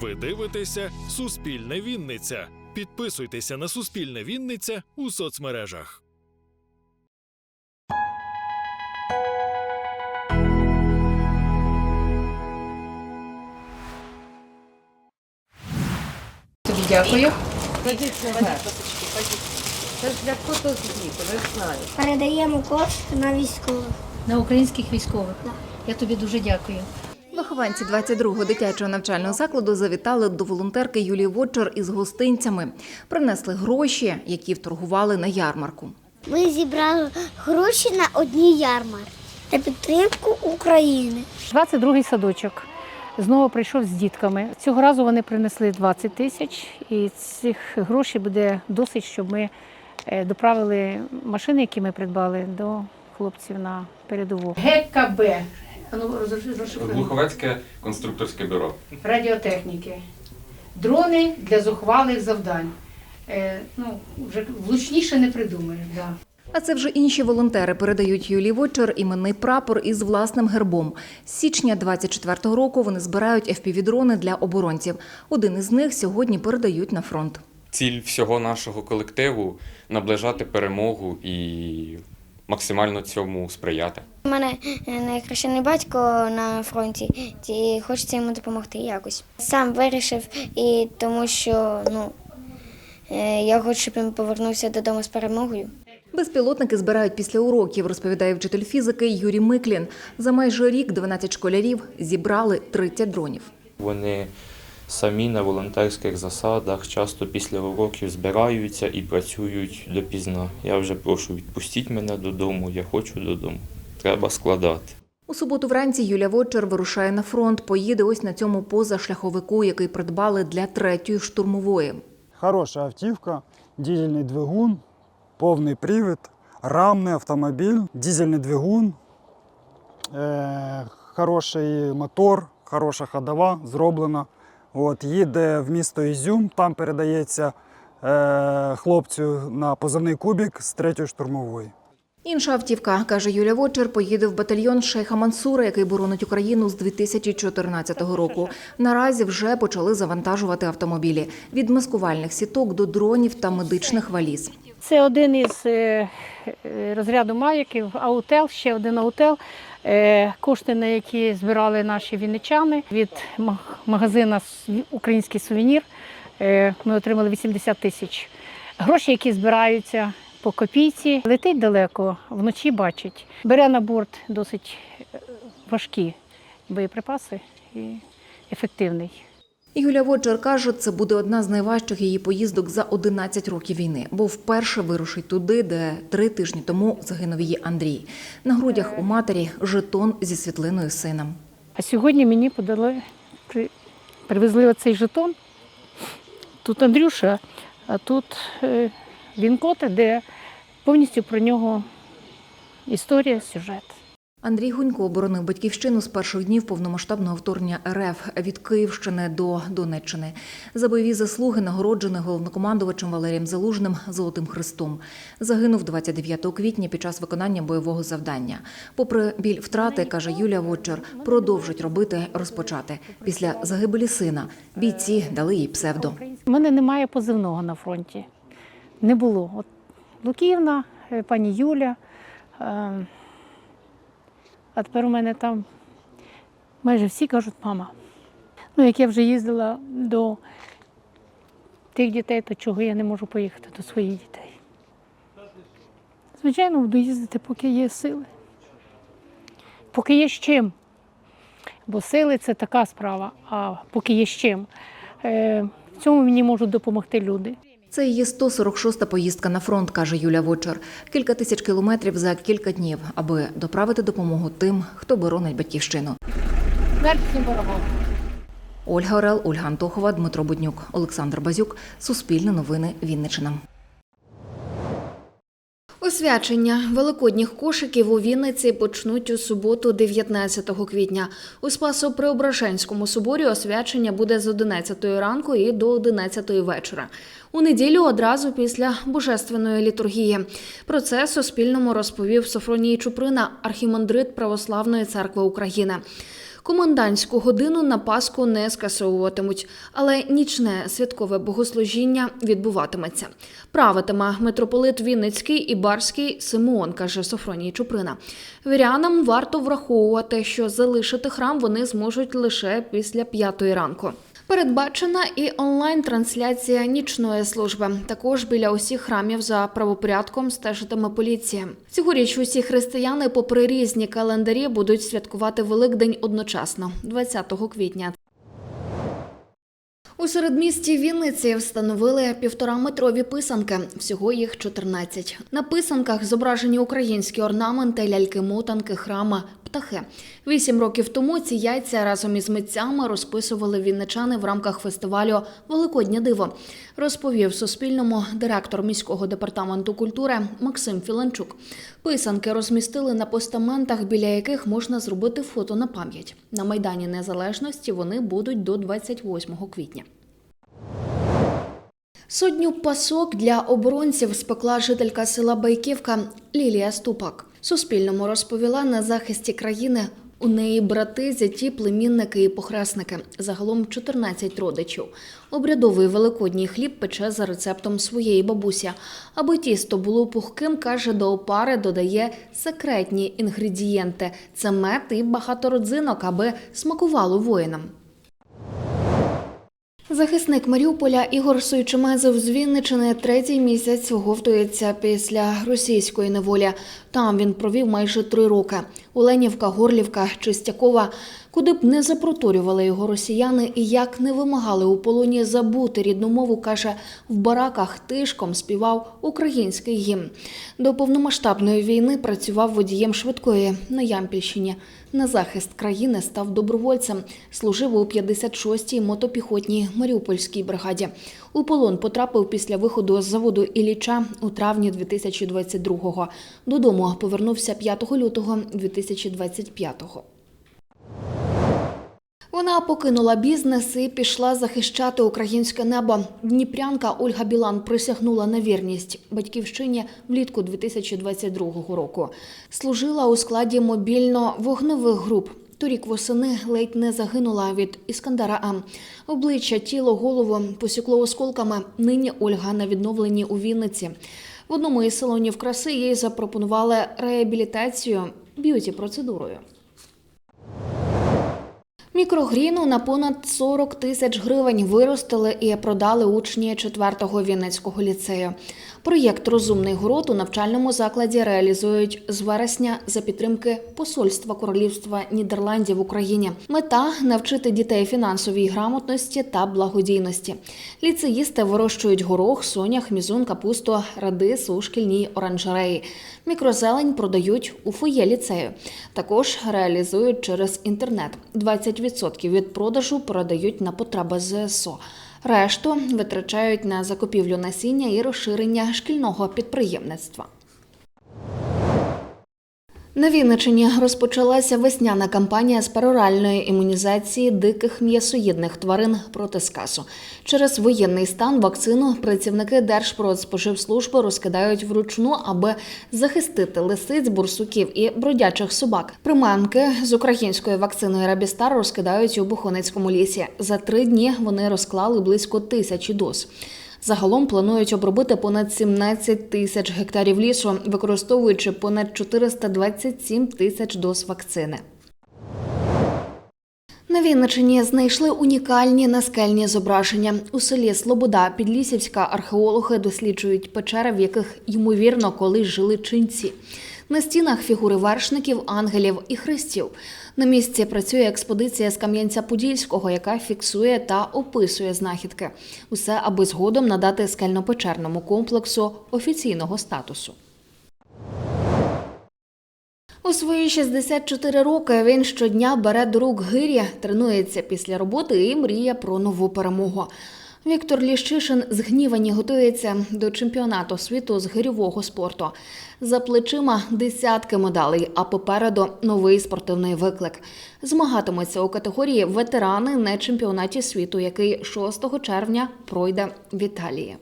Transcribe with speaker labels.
Speaker 1: Ви дивитеся Суспільне Вінниця. Підписуйтеся на Суспільне Вінниця у соцмережах.
Speaker 2: Тобі дякую. Це ж для фотозвіту, ви ж знаєте.
Speaker 3: Передаємо кошти на військових.
Speaker 2: На українських військових. Я тобі дуже дякую.
Speaker 4: Вихованці 22-го дитячого навчального закладу завітали до волонтерки Юлії Вотчер із гостинцями. Принесли гроші, які вторгували на ярмарку.
Speaker 3: Ми зібрали гроші на одній ярмарці на підтримку України.
Speaker 5: 22-й садочок знову прийшов з дітками. Цього разу вони принесли 20 тисяч, і цих грошей буде досить, щоб ми е, доправили машини, які ми придбали, до хлопців на передову. ГКБ. Ну, розшифруй.
Speaker 6: Глуховецьке конструкторське бюро.
Speaker 5: радіотехніки, дрони для зухвалих завдань. Е, ну, вже влучніше не придумаєш. Да.
Speaker 4: А це вже інші волонтери передають Юлії Вотчер іменний прапор із власним гербом. З січня 24-го року вони збирають FPV-дрони для оборонців. Один із них сьогодні передають на фронт.
Speaker 6: Ціль всього нашого колективу наближати перемогу і максимально цьому сприяти.
Speaker 3: У мене е, найкращений батько на фронті, і хочеться йому допомогти якось. Сам вирішив, і тому що ну, е, я хочу, щоб він повернувся додому з перемогою.
Speaker 4: Безпілотники збирають після уроків, розповідає вчитель фізики Юрій Миклін. За майже рік 12 школярів зібрали 30 дронів.
Speaker 7: Вони самі на волонтерських засадах часто після уроків збираються і працюють допізна. Я вже прошу відпустіть мене додому, я хочу додому. Треба складати.
Speaker 4: У суботу вранці Юля Вочер вирушає на фронт. Поїде ось на цьому позашляховику, який придбали для третьої штурмової.
Speaker 8: Хороша автівка, дизельний двигун, повний привід, рамний автомобіль, дизельний двигун, е, хороший мотор, хороша ходова зроблена. От, їде в місто Ізюм, там передається е, хлопцю на позивний кубік з третьої штурмової.
Speaker 4: Інша автівка, каже Юля Вочер, поїде в батальйон Шейха Мансура, який боронить Україну з 2014 року. Наразі вже почали завантажувати автомобілі від маскувальних сіток до дронів та медичних валіз.
Speaker 5: Це один із е, е, розряду маяків, аутел, ще один аутел. Е, Кошти, на які збирали наші вінничани від магазину Український сувенір. е, Ми отримали 80 тисяч. Гроші, які збираються по копійці, летить далеко, вночі бачить. Бере на борт досить е, важкі боєприпаси і ефективний.
Speaker 4: Юля Вочер каже, це буде одна з найважчих її поїздок за 11 років війни, бо вперше вирушить туди, де три тижні тому загинув її Андрій. На грудях у матері жетон зі світлиною сина.
Speaker 5: А сьогодні мені подали, привезли оцей жетон. Тут Андрюша, а тут е, Вінкота, де повністю про нього історія, сюжет.
Speaker 4: Андрій Гунько оборонив батьківщину з перших днів повномасштабного вторгнення РФ від Київщини до Донеччини. За бойові заслуги нагороджений головнокомандувачем Валерієм Залужним Золотим Христом. Загинув 29 квітня під час виконання бойового завдання. Попри біль втрати, каже Юлія Вочер, продовжить робити розпочати. Після загибелі сина бійці дали їй псевдо.
Speaker 5: У мене немає позивного на фронті. Не було. От Луківна, е, пані Юля. е, А тепер у мене там майже всі кажуть мама. Ну, як я вже їздила до тих дітей, то чого я не можу поїхати до своїх дітей. Звичайно, буду їздити, поки є сили. Поки є з чим. Бо сили це така справа, а поки є з чим. Е, В цьому мені можуть допомогти люди.
Speaker 4: Це її 146-та поїздка на фронт, каже Юля Вочер. Кілька тисяч кілометрів за кілька днів, аби доправити допомогу тим, хто боронить батьківщину. Ольга Орел, Ольга Антохова, Дмитро Буднюк, Олександр Базюк. Суспільне новини Вінниччина.
Speaker 9: Освячення великодніх кошиків у Вінниці почнуть у суботу, 19 квітня. У Спасо-Преображенському соборі освячення буде з 11 ранку і до 11 вечора. У неділю одразу після божественної літургії. Про це Суспільному розповів Софроній Чуприна, архімандрит Православної церкви України. Комендантську годину на Пасху не скасовуватимуть, але нічне святкове богослужіння відбуватиметься. Правитиме митрополит Вінницький і Барський Симеон, каже Софроній Чуприна. Вірянам варто враховувати, що залишити храм вони зможуть лише після п'ятої ранку. Передбачена і онлайн-трансляція нічної служби. Також біля усіх храмів за правопорядком стежитиме поліція. Цьогоріч усі християни, попри різні календарі, будуть святкувати Великдень одночасно, 20 квітня. У середмісті Вінниці встановили півтораметрові писанки. Всього їх 14. На писанках зображені українські орнаменти, ляльки-мотанки, храми, птахи. Вісім років тому ці яйця разом із митцями розписували вінничани в рамках фестивалю Великоднє диво. Розповів Суспільному директор міського департаменту культури Максим Філанчук. Писанки розмістили на постаментах, біля яких можна зробити фото на пам'ять. На майдані Незалежності вони будуть до 28 квітня. Сотню пасок для оборонців спекла жителька села Байківка Лілія Ступак. Суспільному розповіла на захисті країни. У неї брати, зяті, племінники і похресники. Загалом 14 родичів. Обрядовий великодній хліб пече за рецептом своєї бабусі. Аби тісто було пухким, каже, до опари додає секретні інгредієнти: це мед і багато родзинок, аби смакувало воїнам. Захисник Маріуполя Ігор Сойчемезов з Вінничини третій місяць говтується після російської неволі. Там він провів майже три роки. Оленівка, Горлівка, Чистякова. Куди б не запроторювали його росіяни і як не вимагали у полоні забути рідну мову, каже, в бараках тишком співав український гімн. До повномасштабної війни працював водієм швидкої на Ямпільщині. На захист країни став добровольцем. Служив у 56-й мотопіхотній Маріупольській бригаді. У полон потрапив після виходу з заводу Ілліча у травні 2022-го. Додому повернувся 5 лютого 2025-го. Вона покинула бізнес і пішла захищати українське небо. Дніпрянка Ольга Білан присягнула на вірність батьківщині влітку 2022 року. Служила у складі мобільно-вогневих груп. Торік восени ледь не загинула від Іскандера М. Обличчя, тіло, голову посікло осколками. Нині Ольга на відновленні у Вінниці. В одному із салонів краси їй запропонували реабілітацію б'юті-процедурою. Мікрогріну на понад 40 тисяч гривень виростили і продали учні 4-го Вінницького ліцею. Проєкт Розумний город у навчальному закладі реалізують з вересня за підтримки Посольства Королівства Нідерландів в Україні. Мета навчити дітей фінансовій грамотності та благодійності. Ліцеїсти вирощують горох, сонях, мізун, капусту, радис у шкільній оранжереї. Мікрозелень продають у фоє ліцею. Також реалізують через інтернет. 20% від продажу продають на потреби ЗСО. Решту витрачають на закупівлю насіння і розширення шкільного підприємництва. На Вінничині розпочалася весняна кампанія з пероральної імунізації диких м'ясоїдних тварин проти сказу. Через воєнний стан вакцину працівники Держпродспоживслужби розкидають вручну, аби захистити лисиць, бурсуків і бродячих собак. Приманки з українською вакциною Рабістар розкидають у Бухоницькому лісі. За три дні вони розклали близько тисячі доз. Загалом планують обробити понад 17 тисяч гектарів лісу, використовуючи понад 427 тисяч доз вакцини. На Вінничині знайшли унікальні наскельні зображення. У селі Слобода Підлісівська археологи досліджують печери, в яких ймовірно колись жили ченці. На стінах фігури вершників, ангелів і хрестів. На місці працює експедиція з Кам'янця-Подільського, яка фіксує та описує знахідки. Усе аби згодом надати скельно-печерному комплексу офіційного статусу. У свої 64 роки він щодня бере до рук гирі, тренується після роботи і мріє про нову перемогу. Віктор Ліщишин згнівані готується до чемпіонату світу з гирьового спорту. За плечима десятки медалей, а попереду новий спортивний виклик. Змагатимуться у категорії ветерани на чемпіонаті світу, який 6 червня пройде в Італії.